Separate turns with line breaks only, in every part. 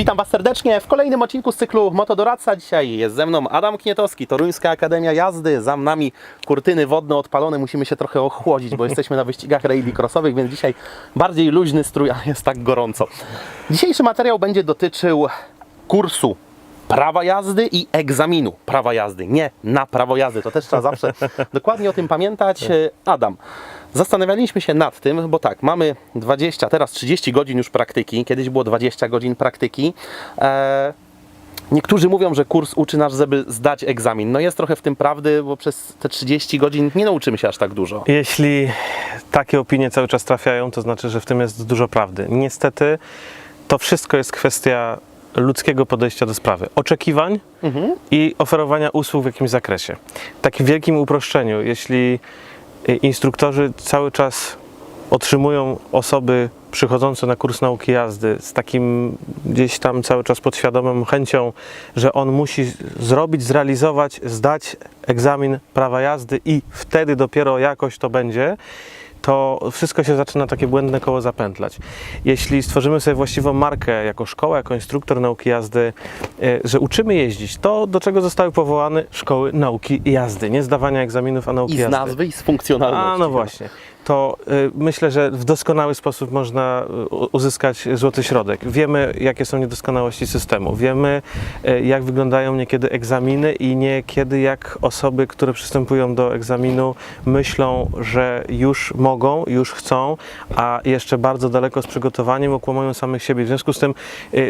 Witam Was serdecznie w kolejnym odcinku z cyklu Motodoradca. Dzisiaj jest ze mną Adam Knietowski, Toruńska Akademia Jazdy. Za nami kurtyny wodne odpalone. Musimy się trochę ochłodzić, bo jesteśmy na wyścigach rally crossowych, więc dzisiaj bardziej luźny strój, a jest tak gorąco. Dzisiejszy materiał będzie dotyczył kursu prawa jazdy i egzaminu prawa jazdy. Nie na prawo jazdy. To też trzeba zawsze dokładnie o tym pamiętać. Adam, zastanawialiśmy się nad tym, bo tak, mamy 20, teraz 30 godzin już praktyki. Kiedyś było 20 godzin praktyki. Eee, Niektórzy mówią, że kurs uczy nas, żeby zdać egzamin. No jest trochę w tym prawdy, bo przez te 30 godzin nie nauczymy się aż tak dużo.
Jeśli takie opinie cały czas trafiają, to znaczy, że w tym jest dużo prawdy. Niestety to wszystko jest kwestia ludzkiego podejścia do sprawy, oczekiwań i oferowania usług w jakimś zakresie. W takim wielkim uproszczeniu, jeśli y, instruktorzy cały czas otrzymują osoby przychodzące na kurs nauki jazdy z takim gdzieś tam cały czas podświadomą chęcią, że on musi zrobić, zrealizować, zdać egzamin prawa jazdy i wtedy dopiero jakoś to będzie, to wszystko się zaczyna takie błędne koło zapętlać. Jeśli stworzymy sobie właściwą markę jako szkoła, jako instruktor nauki jazdy, e, że uczymy jeździć, to do czego zostały powołane szkoły nauki jazdy, nie zdawania egzaminów, a nauki
I z
jazdy.
nazwy, i z funkcjonalności.
A no właśnie. To y, myślę, że w doskonały sposób można y, uzyskać złoty środek. Wiemy, jakie są niedoskonałości systemu. Wiemy, y, jak wyglądają niekiedy egzaminy i niekiedy jak osoby, które przystępują do egzaminu, myślą, że już mogą, już chcą, a jeszcze bardzo daleko z przygotowaniem okłamują samych siebie. W związku z tym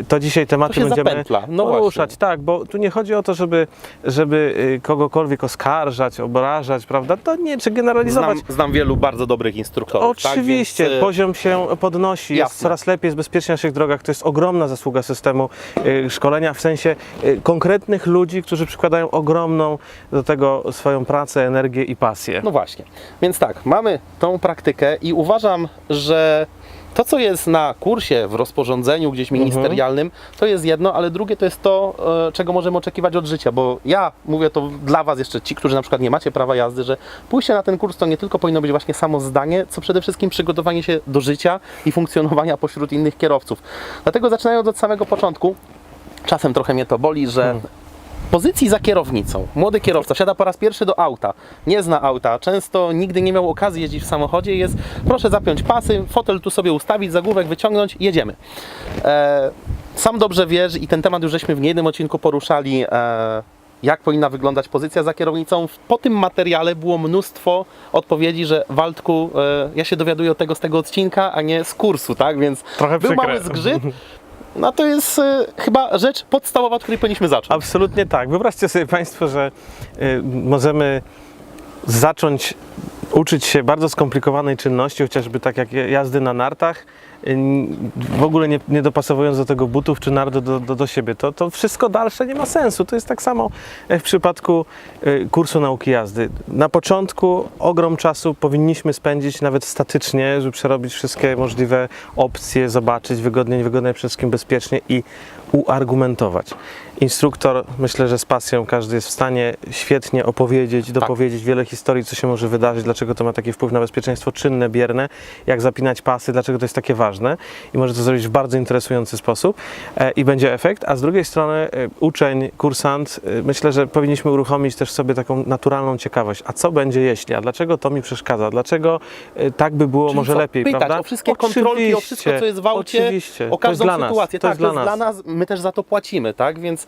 to dzisiaj tematy
To
będziemy
zapętla. No
poruszać.
właśnie.
Tak, bo tu nie chodzi o to, żeby, żeby kogokolwiek oskarżać, obrażać, prawda? To nie, czy generalizować.
Znam, znam wielu bardzo dobrych instruktorów.
Oczywiście,
Tak? Więc, y,
poziom się podnosi, jest
jasne.
coraz lepiej, jest bezpiecznie na naszych drogach. To jest ogromna zasługa systemu y, szkolenia, w sensie y, konkretnych ludzi, którzy przykładają ogromną do tego swoją pracę, energię i pasję.
No właśnie. Więc tak, mamy tą praktykę i uważam, że to, co jest na kursie, w rozporządzeniu gdzieś ministerialnym, to jest jedno, ale drugie to jest to, e, czego możemy oczekiwać od życia, bo ja mówię to dla Was jeszcze, ci, którzy na przykład nie macie prawa jazdy, że pójście na ten kurs to nie tylko powinno być właśnie samo zdanie, co przede wszystkim przygotowanie się do życia i funkcjonowania pośród innych kierowców. Dlatego zaczynając od samego początku, czasem trochę mnie to boli, że pozycji za kierownicą. Młody kierowca wsiada po raz pierwszy do auta, nie zna auta, często nigdy nie miał okazji jeździć w samochodzie, jest proszę zapiąć pasy, fotel tu sobie ustawić, zagłówek wyciągnąć, jedziemy. E, sam dobrze wiesz i ten temat już żeśmy w niejednym odcinku poruszali, e, jak powinna wyglądać pozycja za kierownicą. Po tym materiale było mnóstwo odpowiedzi, że Waldku, e, ja się dowiaduję tego z tego odcinka, a nie z kursu, tak? Więc
Trochę
był
przykre.
mały zgrzyt. No to jest e, chyba rzecz podstawowa, od której powinniśmy zacząć.
Absolutnie tak. Wyobraźcie sobie Państwo, że y, możemy zacząć uczyć się bardzo skomplikowanej czynności, chociażby tak jak jazdy na nartach, y, w ogóle nie, nie dopasowując do tego butów czy nart do, do, do siebie. To, to wszystko dalsze nie ma sensu. To jest tak samo w przypadku y, kursu nauki jazdy. Na początku ogrom czasu powinniśmy spędzić nawet statycznie, żeby przerobić wszystkie możliwe opcje, zobaczyć wygodnie, niewygodnie, przede wszystkim bezpiecznie i uargumentować. Instruktor, myślę, że z pasją każdy jest w stanie świetnie opowiedzieć, dopowiedzieć wiele historii, co się może wydarzyć, dlaczego to ma taki wpływ na bezpieczeństwo czynne, bierne, jak zapinać pasy, dlaczego to jest takie ważne i może to zrobić w bardzo interesujący sposób e, i będzie efekt, a z drugiej strony e, uczeń, kursant, e, myślę, że powinniśmy uruchomić też sobie taką naturalną ciekawość, a co będzie jeśli, a dlaczego to mi przeszkadza, dlaczego e, tak by było
Czyli
może
co?
lepiej,
pytać
prawda?
o wszystkie kontrolki, o wszystko, co jest w aucie,
oczywiście.
o
To jest
każdą
dla
sytuację.
to
tak,
jest dla nas,
my też za to płacimy, tak? Więc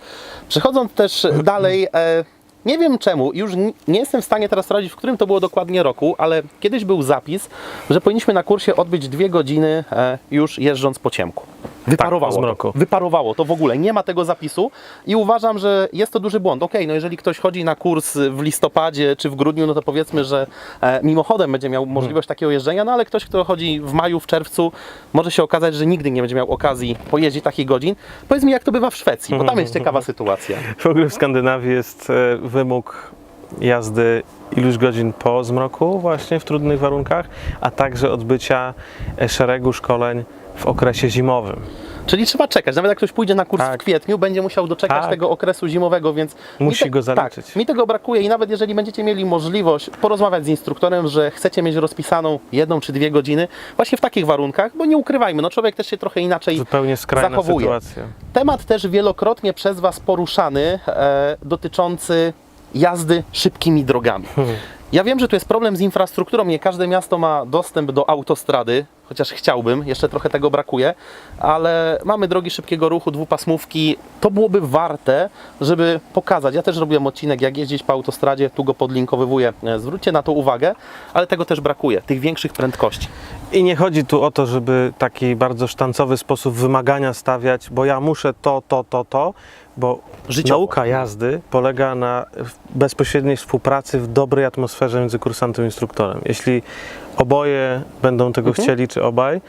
przechodząc też dalej, e, nie wiem czemu, już nie jestem w stanie teraz sprawdzić, w którym to było dokładnie roku, ale kiedyś był zapis, że powinniśmy na kursie odbyć dwie godziny e, już jeżdżąc po ciemku. Wyparowało
po zmroku.
To. Wyparowało to w ogóle, nie ma tego zapisu i uważam, że jest to duży błąd. Okej, no jeżeli ktoś chodzi na kurs w listopadzie czy w grudniu, no to powiedzmy, że e, mimochodem będzie miał możliwość takiego jeżdżenia, no ale ktoś, kto chodzi w maju, w czerwcu, może się okazać, że nigdy nie będzie miał okazji pojeździć takich godzin. Powiedz mi, jak to bywa w Szwecji, bo tam jest ciekawa sytuacja.
W ogóle w Skandynawii jest e, wymóg jazdy iluś godzin po zmroku właśnie w trudnych warunkach, a także odbycia szeregu szkoleń w okresie zimowym.
Czyli trzeba czekać. Nawet jak ktoś pójdzie na kurs
Tak.
w kwietniu, będzie musiał doczekać
Tak.
tego okresu zimowego, więc.
Musi go zaliczyć.
Tak, mi tego brakuje i nawet jeżeli będziecie mieli możliwość porozmawiać z instruktorem, że chcecie mieć rozpisaną jedną czy dwie godziny, właśnie w takich warunkach, bo nie ukrywajmy, no człowiek też się trochę inaczej
Zupełnie skrajna
zachowuje.
sytuacja.
Temat też wielokrotnie przez Was poruszany, e, dotyczący jazdy szybkimi drogami. Ja wiem, że tu jest problem z infrastrukturą. Nie każde miasto ma dostęp do autostrady, chociaż chciałbym, jeszcze trochę tego brakuje, ale mamy drogi szybkiego ruchu, dwupasmówki. To byłoby warte, żeby pokazać. Ja też robiłem odcinek, jak jeździć po autostradzie, tu go podlinkowywuję. E, Zwróćcie na to uwagę, ale tego też brakuje, tych większych prędkości.
I nie chodzi tu o to, żeby taki bardzo sztancowy sposób wymagania stawiać, bo ja muszę to, to, to, to, bo
Życiowo.
nauka jazdy polega na bezpośredniej współpracy w dobrej atmosferze między kursantem i instruktorem. Jeśli oboje będą tego
Mhm.
chcieli, czy obaj,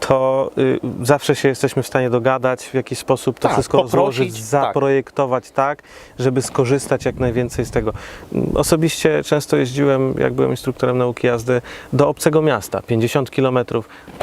to y, zawsze się jesteśmy w stanie dogadać, w jakiś sposób to
Tak,
wszystko
poprosić,
rozłożyć,
tak.
zaprojektować tak, żeby skorzystać jak najwięcej z tego. Mm, Osobiście często jeździłem, jak byłem instruktorem nauki jazdy, do obcego miasta, 50 km,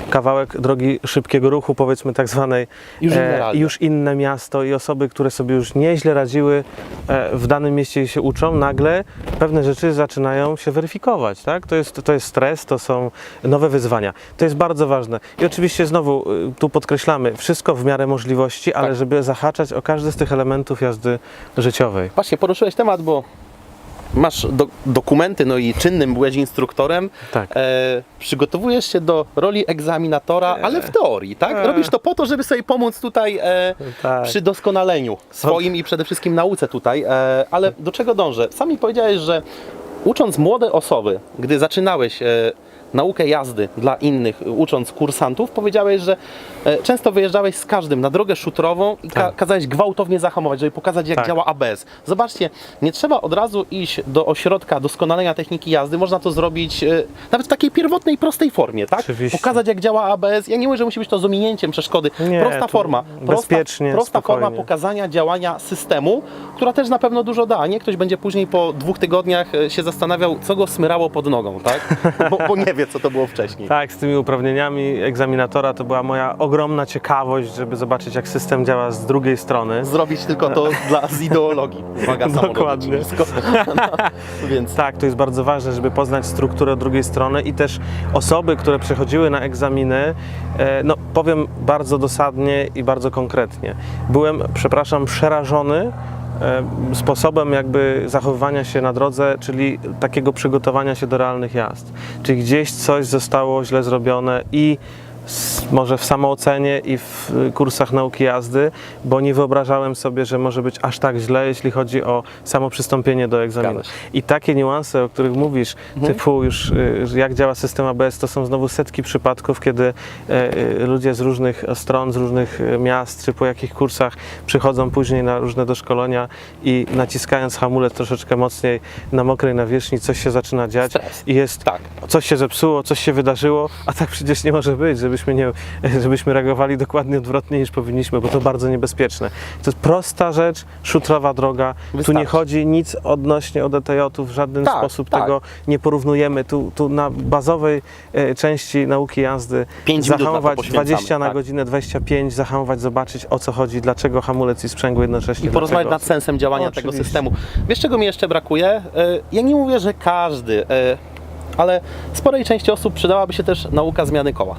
kawałek drogi szybkiego ruchu, powiedzmy tak zwanej,
Już
e, już inne miasto i osoby, które sobie już nieźle radziły e, w danym mieście i się uczą, nagle pewne rzeczy zaczynają się weryfikować, tak? To jest, to jest stres, to są nowe wyzwania. To jest bardzo ważne. I oczywiście znowu y, tu podkreślamy, wszystko w miarę możliwości, ale
Tak.
żeby zahaczać o każdy z tych elementów jazdy życiowej.
Właśnie poruszyłeś temat, bo masz do, dokumenty, no i czynnym byłeś instruktorem.
Tak.
E, przygotowujesz się do roli egzaminatora, ale w teorii, tak?
E.
Robisz to po to, żeby sobie pomóc tutaj e,
Tak.
przy doskonaleniu swoim i przede wszystkim nauce tutaj. E, ale do czego dążę? Sami powiedziałeś, że ucząc młode osoby, gdy zaczynałeś e, naukę jazdy dla innych, ucząc kursantów, powiedziałeś, że e, często wyjeżdżałeś z każdym na drogę szutrową i ka-
Tak.
kazałeś gwałtownie zahamować, żeby pokazać, jak
Tak.
działa ABS. Zobaczcie, nie trzeba od razu iść do ośrodka doskonalenia techniki jazdy, można to zrobić e, nawet w takiej pierwotnej, prostej formie, tak?
Oczywiście.
Pokazać, jak działa ABS. Ja nie mówię, że musi być to z ominięciem przeszkody.
Nie,
prosta forma. Prosta,
bezpiecznie,
prosta forma pokazania działania systemu, która też na pewno dużo da. a Nie ktoś będzie później po dwóch tygodniach e, się zastanawiał, co go smyrało pod nogą, tak? Bo, bo nie wie, co to było wcześniej.
Tak, z tymi uprawnieniami egzaminatora to była moja ogromna ciekawość, żeby zobaczyć, jak system działa z drugiej strony.
Zrobić tylko to dla, z ideologii. Uwaga,
Dokładnie.
No, więc
Tak, to jest bardzo ważne, żeby poznać strukturę drugiej strony i też osoby, które przechodziły na egzaminy, e, no powiem bardzo dosadnie i bardzo konkretnie. Byłem, przepraszam, przerażony sposobem jakby zachowywania się na drodze, czyli takiego przygotowania się do realnych jazd. Czyli gdzieś coś zostało źle zrobione i może w samoocenie i w y, kursach nauki jazdy, bo nie wyobrażałem sobie, że może być aż tak źle, jeśli chodzi o samo przystąpienie do egzaminu. I takie niuanse, o których mówisz,
Mhm.
typu już y, jak działa system ABS, to są znowu setki przypadków, kiedy e, e, ludzie z różnych stron, z różnych e, miast, czy po jakich kursach przychodzą później na różne doszkolenia i naciskając hamulec troszeczkę mocniej na mokrej nawierzchni, coś się zaczyna dziać
Stres.
i jest
tak.
coś się zepsuło, coś się wydarzyło, a tak przecież nie może być, żebyśmy, nie, żebyśmy reagowali dokładnie odwrotnie niż powinniśmy, bo to bardzo niebezpieczne. To jest prosta rzecz, szutrowa droga. Tu nie
Wystarczy.
chodzi nic odnośnie ODTJ-ów, w żaden
Tak,
sposób
tak.
tego nie porównujemy. Tu, tu na bazowej e, części nauki jazdy
Pięć na
zahamować
poświęcamy,
20 na
tak.
godzinę, 25, zahamować, zobaczyć o co chodzi, dlaczego hamulec i sprzęgło jednocześnie.
I porozmawiać nad sensem działania tego systemu. Wiesz, czego mi jeszcze brakuje? E, Ja nie mówię, że każdy, e, ale sporej części osób przydałaby się też nauka zmiany koła.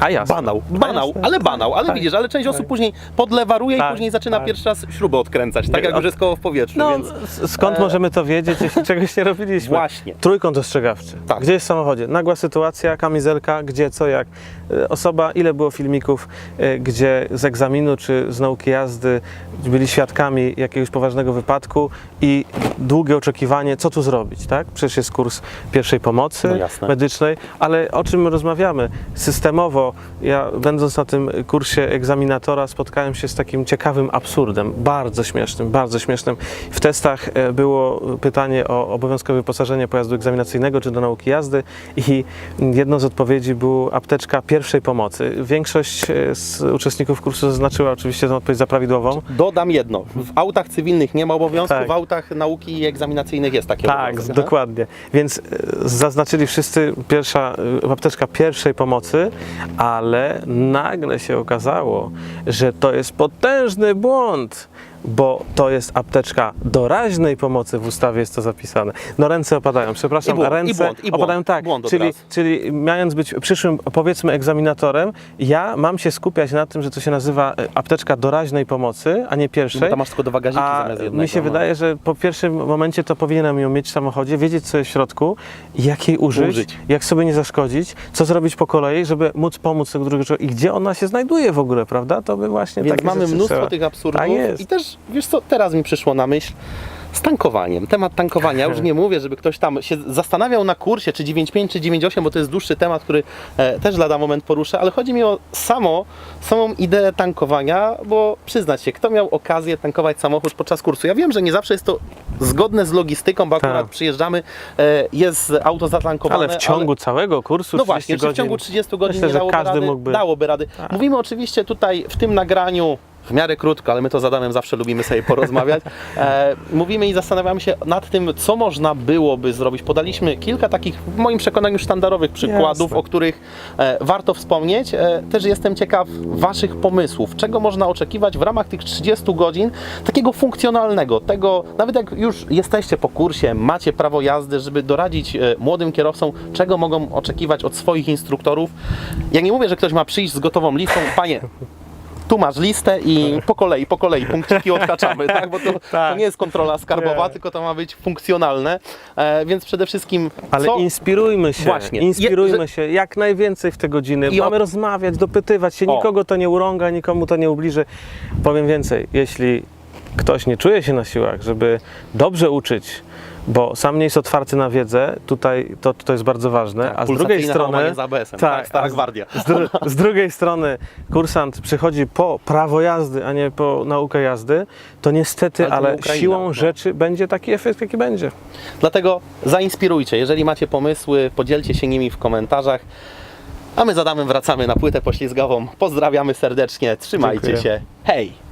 A jasne.
Banał, banał,
jasne.
ale banał, ale
Tak.
widzisz, ale część osób później podlewaruje
Tak,
i później zaczyna
tak.
pierwszy raz śrubę odkręcać, tak jak już jest koło w powietrzu,
No,
więc
skąd
e,
możemy to wiedzieć, jeśli czegoś nie robiliśmy?
Właśnie.
Trójkąt ostrzegawczy.
Tak.
Gdzie jest w samochodzie? Nagła sytuacja, kamizelka, gdzie, co, jak. E, Osoba, ile było filmików, e, gdzie z egzaminu czy z nauki jazdy byli świadkami jakiegoś poważnego wypadku i długie oczekiwanie, co tu zrobić, tak? Przecież jest kurs pierwszej pomocy
No
medycznej, ale o czym my rozmawiamy? Systemowo, ja będąc na tym kursie egzaminatora spotkałem się z takim ciekawym absurdem, bardzo śmiesznym, bardzo śmiesznym. W testach e, było pytanie o obowiązkowe wyposażenie pojazdu egzaminacyjnego czy do nauki jazdy i jedną z odpowiedzi była apteczka pierwszej pomocy. Większość e, z uczestników kursu zaznaczyła oczywiście tę odpowiedź za prawidłową.
dodam jedno, w autach cywilnych nie ma obowiązku,
Tak.
w autach nauki egzaminacyjnych jest takie
Tak,
obowiązek.
dokładnie. Więc e, zaznaczyli wszyscy pierwsza, apteczka pierwszej pomocy, ale nagle się okazało, że to jest potężny błąd, bo to jest apteczka doraźnej pomocy, w ustawie jest to zapisane. No ręce opadają, przepraszam,
I błąd, i
ręce
błąd, i błąd,
opadają tak,
błąd
czyli,
razu.
czyli mając być przyszłym, powiedzmy, egzaminatorem, ja mam się skupiać na tym, że to się nazywa e, apteczka doraźnej pomocy, a nie pierwszej.
Bo tam masz tylko dwa gaziki
A
zamiast jednego.
mi się
no.
wydaje, że po pierwszym momencie to powinienem ją mieć w samochodzie, wiedzieć co jest w środku, jak jej użyć,
Użyć.
jak sobie nie zaszkodzić, co zrobić po kolei, żeby móc pomóc tego drugiego człowieka i gdzie ona się znajduje w ogóle, prawda? To by właśnie
Więc mamy mnóstwo
trzeba.
tych absurdów.
Tak jest.
I też, wiesz co, teraz mi przyszło na myśl z tankowaniem. Temat tankowania. Już nie mówię, żeby ktoś tam się zastanawiał na kursie, czy 9.5, czy 9.8, bo to jest dłuższy temat, który e, też lada moment poruszę, ale chodzi mi o samo, samą ideę tankowania, bo przyznać się, kto miał okazję tankować samochód podczas kursu. Ja wiem, że nie zawsze jest to zgodne z logistyką, bo akurat
Tak.
przyjeżdżamy, e, jest auto zatankowane.
Ale w ciągu całego kursu
No
30
właśnie, czy w
godzin,
ciągu 30 godzin
myślę,
nie dałoby
każdy
rady?
mógłby.
Dałoby rady. Mówimy oczywiście tutaj w tym nagraniu w miarę krótko, ale my to z Adamem zawsze lubimy sobie porozmawiać. E, mówimy i zastanawiamy się nad tym, co można byłoby zrobić. Podaliśmy kilka takich, w moim przekonaniu, sztandarowych przykładów,
Jasne.
o których e, warto wspomnieć. E, też jestem ciekaw Waszych pomysłów, czego można oczekiwać w ramach tych 30 godzin, takiego funkcjonalnego, tego, nawet jak już jesteście po kursie, macie prawo jazdy, żeby doradzić e, młodym kierowcom, czego mogą oczekiwać od swoich instruktorów. Ja nie mówię, że ktoś ma przyjść z gotową listą, panie, tu masz listę i po kolei, po kolei punkciki odhaczamy, tak? Bo to, to
Tak.
nie jest kontrola skarbowa,
Nie.
tylko to ma być funkcjonalne, e, więc przede wszystkim
Ale
co...
inspirujmy się,
Właśnie.
inspirujmy
Je-
się jak najwięcej w te godziny.
I o-
Mamy rozmawiać, dopytywać się,
O.
nikogo to nie urąga, nikomu to nie ubliży. Powiem więcej, jeśli ktoś nie czuje się na siłach, żeby dobrze uczyć, bo sam nie jest otwarty na wiedzę, tutaj to, to jest bardzo ważne, a z drugiej strony...
z ABS-em, tak, stara
a z-
gwardia.
Z, dru, z drugiej strony kursant przychodzi po prawo jazdy, a nie po naukę jazdy, to niestety,
Ale
ale
Ukraina,
siłą
no.
rzeczy będzie taki efekt, jaki będzie.
Dlatego zainspirujcie. Jeżeli macie pomysły, podzielcie się nimi w komentarzach. A my z Adamem wracamy na płytę poślizgową. Pozdrawiamy serdecznie. Trzymajcie
Dziękuję.
się. Hej!